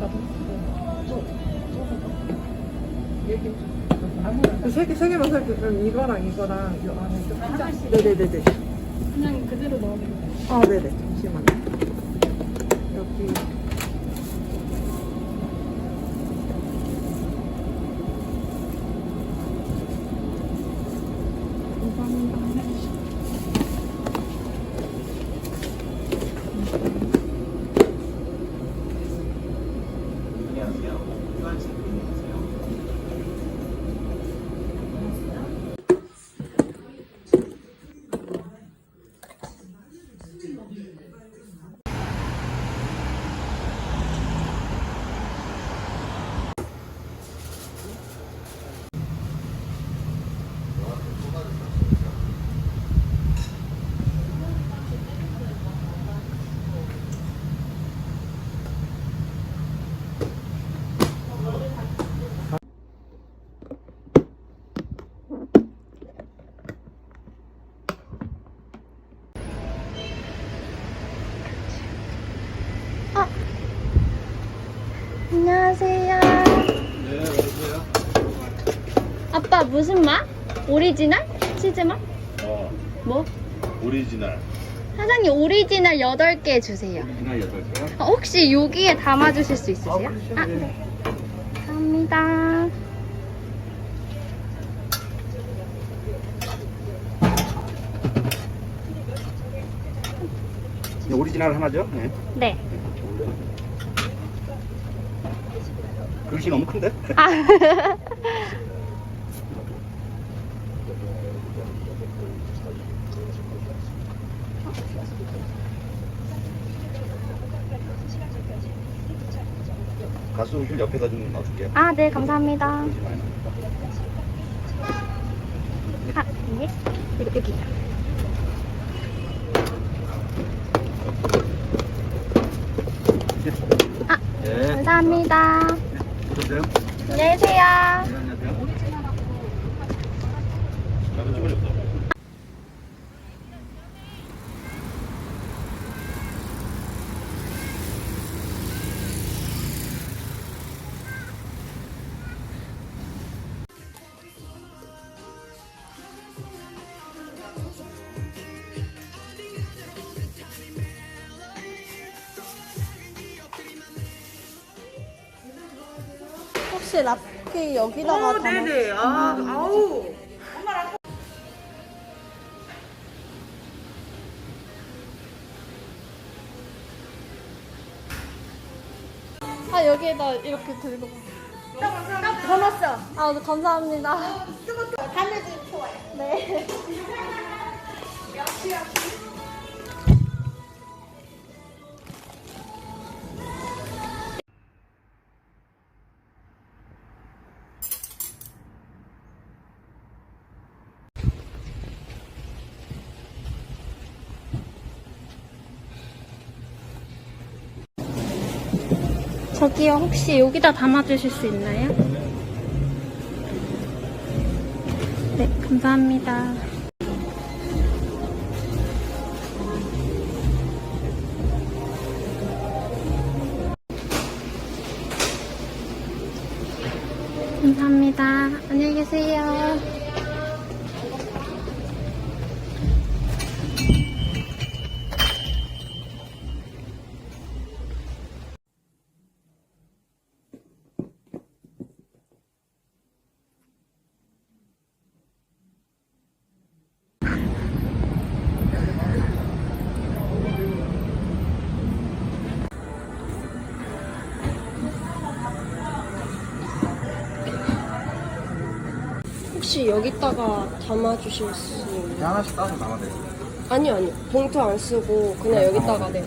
것 같아. 세 개, 세 개만 살게. 그럼 이거랑 이거랑 이 안에 좀. 하나씩. 네네네네. 그냥 그대로 넣으면 돼. 아, 네네. 잠시만요. 여기. 안녕하세요. 네, 어서오세요. 아빠 무슨 맛? 오리지널? 치즈 맛? 어, 뭐? 오리지널. 사장님 오리지널 8개 주세요. 오리지널 8개요? 어, 혹시 여기에 담아주실 수 있으세요? 그렇죠. 아, 네. 감사합니다. 네, 오리지널 하나죠? 네. 네. 그릇이 너무 큰데? 아. 가스오실 옆에다 좀 놔줄게요. 아, 네, 감사합니다. 아, 네. 여기, 여기. 아, 네. 감사합니다. 어서오세요. 안녕히 계세요. 네, 안녕하세요. 나도 찍어줬어. 혹시 랍케 여기다가 어, 네네. 아, 아우. 아 여기에다 이렇게 들고. 담았어. 아 네, 감사합니다. 담아주면 좋아요. 네 저기요, 혹시 여기다 담아주실 수 있나요? 네, 감사합니다. 감사합니다. 안녕히 계세요. 혹시 여기다가 담아주실 수 있나요? 하나씩 따서 담아야 돼요. 아니요, 아니요. 봉투 안 쓰고 그냥 여기다가 네.